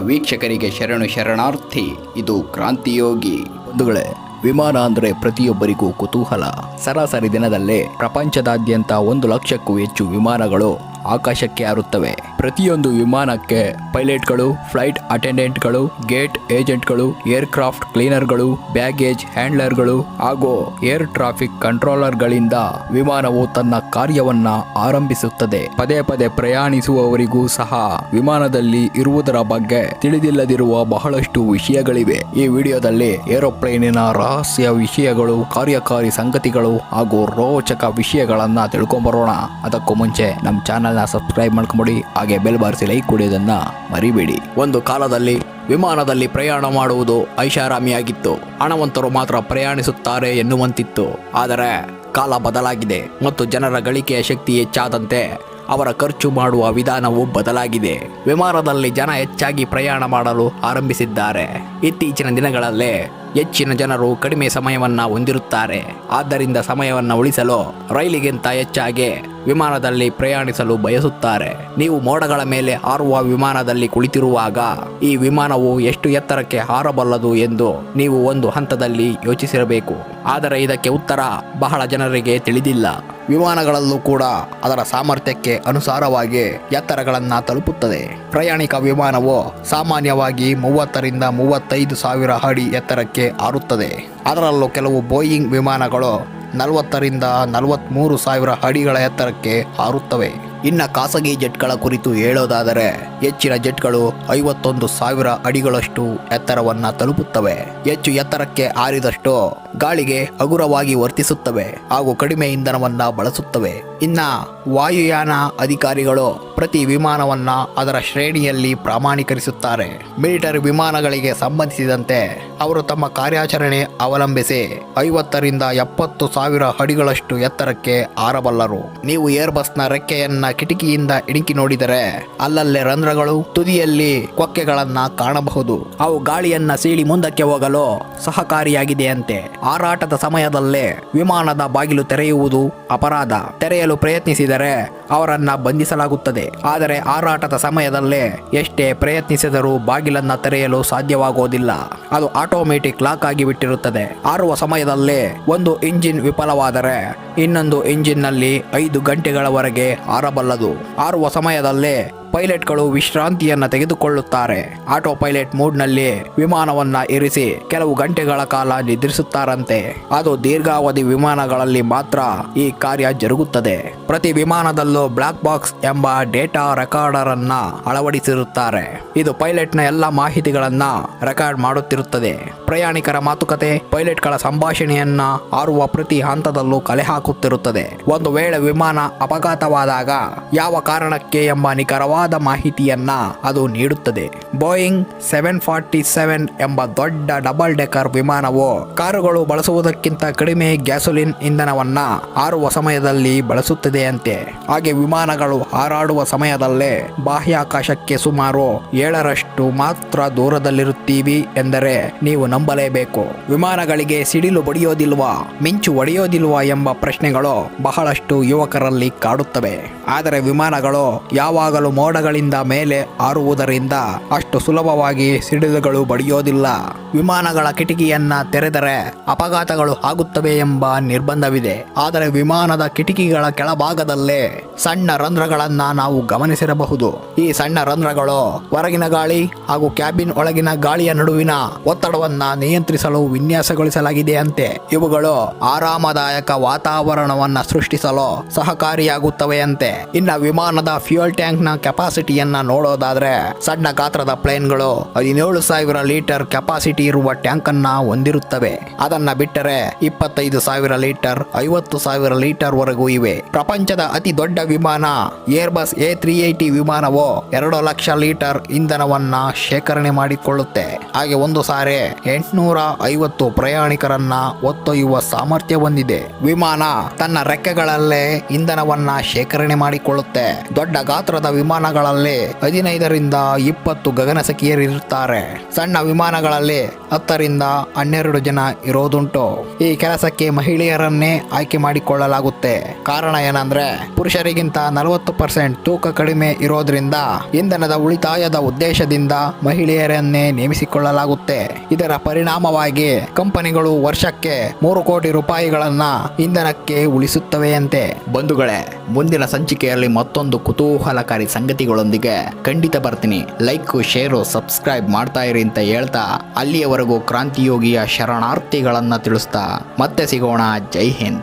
ವೀಕ್ಷಕರಿಗೆ ಶರಣು ಶರಣಾರ್ಥಿ, ಇದು ಕ್ರಾಂತಿಯೋಗಿ. ಬಂಧುಗಳೇ ವಿಮಾನ ಅಂದರೆ ಪ್ರತಿಯೊಬ್ಬರಿಗೂ ಕುತೂಹಲ. ಸರಾಸರಿ ದಿನದಲ್ಲೇ ಪ್ರಪಂಚದಾದ್ಯಂತ ಒಂದು ಲಕ್ಷಕ್ಕೂ ಹೆಚ್ಚು ವಿಮಾನಗಳು ಆಕಾಶಕ್ಕೆ ಹಾರುತ್ತವೆ ಪ್ರತಿಯೊಂದು ವಿಮಾನಕ್ಕೆ ಪೈಲಟ್ಗಳು, ಫ್ಲೈಟ್ ಅಟೆಂಡೆಂಟ್ಗಳು, ಗೇಟ್ ಏಜೆಂಟ್ಗಳು, ಏರ್ಕ್ರಾಫ್ಟ್ ಕ್ಲೀನರ್ಗಳು, ಬ್ಯಾಗೇಜ್ ಹ್ಯಾಂಡ್ಲರ್ಗಳು ಹಾಗೂ ಏರ್ ಟ್ರಾಫಿಕ್ ಕಂಟ್ರೋಲರ್ಗಳಿಂದ ವಿಮಾನವು ತನ್ನ ಕಾರ್ಯವನ್ನ ಆರಂಭಿಸುತ್ತದೆ. ಪದೇ ಪದೇ ಪ್ರಯಾಣಿಸುವವರಿಗೂ ಸಹ ವಿಮಾನದಲ್ಲಿ ಇರುವುದರ ಬಗ್ಗೆ ತಿಳಿದಿಲ್ಲದಿರುವ ಬಹಳಷ್ಟು ವಿಷಯಗಳಿವೆ. ಈ ವಿಡಿಯೋದಲ್ಲಿ ಏರೋಪ್ಲೇನಿನ ರಹಸ್ಯ ವಿಷಯಗಳು, ಕಾರ್ಯಕಾರಿ ಸಂಗತಿಗಳು ಹಾಗೂ ರೋಚಕ ವಿಷಯಗಳನ್ನ ತಿಳ್ಕೊಂಬರೋಣ. ಅದಕ್ಕೂ ಮುಂಚೆ ನಮ್ಮ ಚಾನೆಲ್ನ ಸಬ್ಸ್ಕ್ರೈಬ್ ಮಾಡ್ಕೊಂಬಿಡಿ, ಹಾಗೆ ಬೆಲ್ ಬಾರಿಸಿ ಲೈಕ್ ಕೊಡೋದನ್ನ ಮರಿಬೇಡಿ. ಒಂದು ಕಾಲದಲ್ಲಿ ವಿಮಾನದಲ್ಲಿ ಪ್ರಯಾಣ ಮಾಡುವುದು ಐಷಾರಾಮಿಯಾಗಿತ್ತು. ಹಣವಂತರು ಮಾತ್ರ ಪ್ರಯಾಣಿಸುತ್ತಾರೆ ಎನ್ನುವಂತಿತ್ತು. ಆದರೆ ಕಾಲ ಬದಲಾಗಿದೆ ಮತ್ತು ಜನರ ಗಳಿಕೆಯ ಶಕ್ತಿ ಹೆಚ್ಚಾದಂತೆ ಅವರ ಖರ್ಚು ಮಾಡುವ ವಿಧಾನವು ಬದಲಾಗಿದೆ. ವಿಮಾನದಲ್ಲಿ ಜನ ಹೆಚ್ಚಾಗಿ ಪ್ರಯಾಣ ಮಾಡಲು ಆರಂಭಿಸಿದ್ದಾರೆ. ಇತ್ತೀಚಿನ ದಿನಗಳಲ್ಲೇ ಹೆಚ್ಚಿನ ಜನರು ಕಡಿಮೆ ಸಮಯವನ್ನ ಹೊಂದಿರುತ್ತಾರೆ. ಆದ್ದರಿಂದ ಸಮಯವನ್ನ ಉಳಿಸಲು ರೈಲಿಗಿಂತ ಹೆಚ್ಚಾಗಿ ವಿಮಾನದಲ್ಲಿ ಪ್ರಯಾಣಿಸಲು ಬಯಸುತ್ತಾರೆ. ನೀವು ಮೋಡಗಳ ಮೇಲೆ ಹಾರುವ ವಿಮಾನದಲ್ಲಿ ಕುಳಿತಿರುವಾಗ ಈ ವಿಮಾನವು ಎಷ್ಟು ಎತ್ತರಕ್ಕೆ ಹಾರಬಲ್ಲದು ಎಂದು ನೀವು ಒಂದು ಹಂತದಲ್ಲಿ ಯೋಚಿಸಿರಬೇಕು. ಆದರೆ ಇದಕ್ಕೆ ಉತ್ತರ ಬಹಳ ಜನರಿಗೆ ತಿಳಿದಿಲ್ಲ. ವಿಮಾನಗಳಲ್ಲೂ ಕೂಡ ಅದರ ಸಾಮರ್ಥ್ಯಕ್ಕೆ ಅನುಸಾರವಾಗಿ ಎತ್ತರಗಳನ್ನು ತಲುಪುತ್ತದೆ. ಪ್ರಯಾಣಿಕ ವಿಮಾನವು ಸಾಮಾನ್ಯವಾಗಿ ಮೂವತ್ತರಿಂದ ಮೂವತ್ತೈದು ಸಾವಿರ ಅಡಿ ಎತ್ತರಕ್ಕೆ ಹಾರುತ್ತದೆ ಅದರಲ್ಲೂ ಕೆಲವು ಬೋಯಿಂಗ್ ವಿಮಾನಗಳು ನಲವತ್ತರಿಂದ ನಲವತ್ತ್ಮೂರು ಸಾವಿರ ಅಡಿಗಳ ಎತ್ತರಕ್ಕೆ ಹಾರುತ್ತವೆ ಇನ್ನು ಖಾಸಗಿ ಜೆಟ್ಗಳ ಕುರಿತು ಹೇಳೋದಾದರೆ ಹೆಚ್ಚಿನ ಜೆಟ್ಗಳು ಐವತ್ತೊಂದು ಸಾವಿರ ಅಡಿಗಳಷ್ಟು ಎತ್ತರವನ್ನು ತಲುಪುತ್ತವೆ. ಹೆಚ್ಚು ಎತ್ತರಕ್ಕೆ ಹಾರಿದಷ್ಟು ಗಾಳಿಗೆ ಹಗುರವಾಗಿ ವರ್ತಿಸುತ್ತವೆ ಹಾಗೂ ಕಡಿಮೆ ಇಂಧನವನ್ನ ಬಳಸುತ್ತವೆ. ಇನ್ನ ವಾಯುಯಾನ ಅಧಿಕಾರಿಗಳು ಪ್ರತಿ ವಿಮಾನವನ್ನ ಅದರ ಶ್ರೇಣಿಯಲ್ಲಿ ಪ್ರಾಮಾಣೀಕರಿಸುತ್ತಾರೆ. ಮಿಲಿಟರಿ ವಿಮಾನಗಳಿಗೆ ಸಂಬಂಧಿಸಿದಂತೆ ಅವರು ತಮ್ಮ ಕಾರ್ಯಾಚರಣೆ ಅವಲಂಬಿಸಿ ಐವತ್ತರಿಂದ ಎಪ್ಪತ್ತು ಸಾವಿರ ಅಡಿಗಳಷ್ಟು ಎತ್ತರಕ್ಕೆ ಹಾರಬಲ್ಲರು ನೀವು ಏರ್ಬಸ್ನ ರೆಕ್ಕೆಯನ್ನ ಕಿಟಕಿಯಿಂದ ಇಣುಕಿ ನೋಡಿದರೆ ಅಲ್ಲಲ್ಲೇ ರಂಧ್ರಗಳು, ತುದಿಯಲ್ಲಿ ಕೊಕ್ಕೆಗಳನ್ನ ಕಾಣಬಹುದು. ಅವು ಗಾಳಿಯನ್ನ ಸೀಳಿ ಮುಂದಕ್ಕೆ ಹೋಗಲು ಸಹಕಾರಿಯಾಗಿದೆಯಂತೆ. ಹಾರಾಟದ ಸಮಯದಲ್ಲೇ ವಿಮಾನದ ಬಾಗಿಲು ತೆರೆಯುವುದು ಅಪರಾಧ. ತೆರೆಯಲು ಪ್ರಯತ್ನಿಸಿದರೆ ಅವರನ್ನ ಬಂಧಿಸಲಾಗುತ್ತದೆ. ಆದರೆ ಹಾರಾಟದ ಸಮಯದಲ್ಲೇ ಎಷ್ಟೇ ಪ್ರಯತ್ನಿಸಿದರೂ ಬಾಗಿಲನ್ನ ತೆರೆಯಲು ಸಾಧ್ಯವಾಗುವುದಿಲ್ಲ ಅದು ಆಟೋಮೆಟಿಕ್ ಲಾಕ್ ಆಗಿ ಬಿಟ್ಟಿರುತ್ತದೆ. ಹಾರುವ ಸಮಯದಲ್ಲೇ ಒಂದು ಇಂಜಿನ್ ವಿಫಲವಾದರೆ ಇನ್ನೊಂದು ಇಂಜಿನ್ನಲ್ಲಿ ಐದು ಗಂಟೆಗಳವರೆಗೆ ಹಾರಬಲ್ಲದು. ಹಾರುವ ಸಮಯದಲ್ಲೇ ಪೈಲಟ್ಗಳು ವಿಶ್ರಾಂತಿಯನ್ನ ತೆಗೆದುಕೊಳ್ಳುತ್ತಾರೆ. ಆಟೋ ಪೈಲಟ್ ಮೂಡ್ನಲ್ಲಿ ವಿಮಾನವನ್ನ ಇರಿಸಿ ಕೆಲವು ಗಂಟೆಗಳ ಕಾಲ ನಿದ್ರಿಸುತ್ತಾರಂತೆ. ಅದು ದೀರ್ಘಾವಧಿ ವಿಮಾನಗಳಲ್ಲಿ ಮಾತ್ರ ಈ ಕಾರ್ಯ ಜರುಗುತ್ತದೆ. ಪ್ರತಿ ವಿಮಾನದಲ್ಲೂ ಬ್ಲಾಕ್ ಬಾಕ್ಸ್ ಎಂಬ ಡೇಟಾ ರೆಕಾರ್ಡರ್ ಅನ್ನ ಅಳವಡಿಸಿರುತ್ತಾರೆ. ಇದು ಪೈಲಟ್ನ ಎಲ್ಲ ಮಾಹಿತಿಗಳನ್ನ ರೆಕಾರ್ಡ್ ಮಾಡುತ್ತಿರುತ್ತದೆ. ಪ್ರಯಾಣಿಕರ ಮಾತುಕತೆ, ಪೈಲಟ್ಗಳ ಸಂಭಾಷಣೆಯನ್ನ ಆರುವ ಪ್ರತಿ ಹಂತದಲ್ಲೂ ಕಲೆ ಹಾಕುತ್ತಿರುತ್ತದೆ. ಒಂದು ವೇಳೆ ವಿಮಾನ ಅಪಘಾತವಾದಾಗ ಯಾವ ಕಾರಣಕ್ಕೆ ಎಂಬ ನಿಖರವಾದ ಮಾಹಿತಿಯನ್ನ ಅದು ನೀಡುತ್ತದೆ. ಬೋಯಿಂಗ್ ಸೆವೆನ್ ಫಾರ್ಟಿ ಸೆವೆನ್ ಎಂಬ ದೊಡ್ಡ ಡಬಲ್ ಡೆಕರ್ ವಿಮಾನವು ಕಾರುಗಳು ಬಳಸುವುದಕ್ಕಿಂತ ಕಡಿಮೆ ಗ್ಯಾಸೋಲಿನ್ ಇಂಧನವನ್ನ ಹಾರುವ ಸಮಯದಲ್ಲಿ ಬಳಸುತ್ತದೆಯಂತೆ ಹಾಗೆ ವಿಮಾನಗಳು ಹಾರಾಡುವ ಸಮಯದಲ್ಲೇ ಬಾಹ್ಯಾಕಾಶಕ್ಕೆ ಸುಮಾರು ಏಳರಷ್ಟು ಮಾತ್ರ ದೂರದಲ್ಲಿರುತ್ತೀವಿ ಎಂದರೆ ನೀವು ನಂಬಲೇಬೇಕು. ವಿಮಾನಗಳಿಗೆ ಸಿಡಿಲು ಬಡಿಯೋದಿಲ್ವಾ, ಮಿಂಚು ಒಡೆಯೋದಿಲ್ವಾ ಎಂಬ ಪ್ರಶ್ನೆಗಳು ಬಹಳಷ್ಟು ಯುವಕರಲ್ಲಿ ಕಾಡುತ್ತವೆ. ಆದರೆ ವಿಮಾನಗಳು ಯಾವಾಗಲೂ ಮೋಡಗಳಿಂದ ಮೇಲೆ ಹಾರುವುದರಿಂದ ಅಷ್ಟು ಸುಲಭವಾಗಿ ಸಿಡಿಲುಗಳು ಬಡಿಯೋದಿಲ್ಲ. ವಿಮಾನಗಳ ಕಿಟಕಿಯನ್ನ ತೆರೆದರೆ ಅಪಘಾತಗಳು ಆಗುತ್ತವೆ ಎಂಬ ನಿರ್ಬಂಧವಿದೆ. ಆದರೆ ವಿಮಾನದ ಕಿಟಕಿಗಳ ಕೆಳಭಾಗದಲ್ಲೇ ಸಣ್ಣ ರಂಧ್ರಗಳನ್ನ ನಾವು ಗಮನಿಸಿರಬಹುದು. ಈ ಸಣ್ಣ ರಂಧ್ರಗಳು ಹೊರಗಿನ ಗಾಳಿ ಹಾಗೂ ಕ್ಯಾಬಿನ್ ಒಳಗಿನ ಗಾಳಿಯ ನಡುವಿನ ಒತ್ತಡವನ್ನ ನಿಯಂತ್ರಿಸಲು ವಿನ್ಯಾಸಗೊಳಿಸಲಾಗಿದೆ ಅಂತೆ. ಇವುಗಳು ಆರಾಮದಾಯಕ ವಾತಾವರಣವನ್ನ ಸೃಷ್ಟಿಸಲು ಸಹಕಾರಿಯಾಗುತ್ತವೆಯಂತೆ ಇನ್ನ ವಿಮಾನದ ಫ್ಯೂಯಲ್ ಟ್ಯಾಂಕ್ನ ಕೆಪಾಸಿಟಿಯನ್ನ ನೋಡೋದಾದ್ರೆ ಸಣ್ಣ ಗಾತ್ರದ ಪ್ಲೇನ್ಗಳು ಹದಿನೇಳು ಸಾವಿರ ಲೀಟರ್ ಕೆಪಾಸಿಟಿ ಇರುವ ಟ್ಯಾಂಕ್ ಅನ್ನ ಹೊಂದಿರುತ್ತವೆ. ಅದನ್ನ ಬಿಟ್ಟರೆ ಇಪ್ಪತ್ತೈದು ಸಾವಿರ ಲೀಟರ್, ಐವತ್ತು ಸಾವಿರ ಲೀಟರ್ ವರೆಗೂ ಇವೆ. ಪ್ರಪಂಚದ ಅತಿ ದೊಡ್ಡ ವಿಮಾನ ಏರ್ಬಸ್ ಎ ತ್ರೀ ಏಟಿ ವಿಮಾನವು ಎರಡು ಲಕ್ಷ ಲೀಟರ್ ಇಂಧನವನ್ನ ಶೇಖರಣೆ ಮಾಡಿಕೊಳ್ಳುತ್ತೆ. ಹಾಗೆ ಒಂದು ಸಾರಿ ಎಂಟುನೂರ ಐವತ್ತು ಪ್ರಯಾಣಿಕರನ್ನ ಹೊತ್ತೊಯ್ಯುವ ಸಾಮರ್ಥ್ಯ ಹೊಂದಿದೆ. ವಿಮಾನ ತನ್ನ ರೆಕ್ಕೆಗಳಲ್ಲೇ ಇಂಧನವನ್ನ ಶೇಖರಣೆ ಮಾಡಿಕೊಳ್ಳುತ್ತೆ. ದೊಡ್ಡ ಗಾತ್ರದ ವಿಮಾನಗಳಲ್ಲಿ ಹದಿನೈದರಿಂದ ಇಪ್ಪತ್ತು ಗಗನ ಗಗನಸಖಿಯರಿರುತ್ತಾರೆ. ಸಣ್ಣ ವಿಮಾನಗಳಲ್ಲಿ ಹತ್ತರಿಂದ ಹನ್ನೆರಡು ಜನ ಇರೋದುಂಟು. ಈ ಕೆಲಸಕ್ಕೆ ಮಹಿಳೆಯರನ್ನೇ ಆಯ್ಕೆ ಮಾಡಿಕೊಳ್ಳಲಾಗುತ್ತೆ. ಕಾರಣ ಏನಂದ್ರೆ, ಪುರುಷರಿಗಿಂತ ನಲವತ್ತು ಪರ್ಸೆಂಟ್ ತೂಕ ಕಡಿಮೆ ಇರೋದ್ರಿಂದ ಇಂಧನದ ಉಳಿತಾಯದ ಉದ್ದೇಶದಿಂದ ಮಹಿಳೆಯರನ್ನೇ ನೇಮಿಸಿಕೊಳ್ಳಲಾಗುತ್ತೆ. ಇದರ ಪರಿಣಾಮವಾಗಿ ಕಂಪನಿಗಳು ವರ್ಷಕ್ಕೆ ಮೂರು ಕೋಟಿ ರೂಪಾಯಿಗಳನ್ನ ಇಂಧನಕ್ಕೆ ಉಳಿಸುತ್ತವೆಯಂತೆ. ಬಂಧುಗಳೇ, ಮುಂದಿನ ಸಂಚಿಕೆಯಲ್ಲಿ ಮತ್ತೊಂದು ಕುತೂಹಲಕಾರಿ ಸಂಗತಿಗಳೊಂದಿಗೆ ಖಂಡಿತ ಬರ್ತೀನಿ. ಲೈಕ್ ಶೇರು ಸಬ್ಸ್ಕ್ರೈಬ್ ಮಾಡ್ತಾ ಇರಿ ಅಂತ ಹೇಳ್ತಾ ಅಲ್ಲಿಯವರೆಗೂ ಕ್ರಾಂತಿಯೋಗಿಯ ಶರಣಾರ್ಥಿಗಳನ್ನು ತಿಳಿಸ್ತಾ ಮತ್ತೆ ಸಿಗೋಣ. ಜೈ ಹಿಂದ್.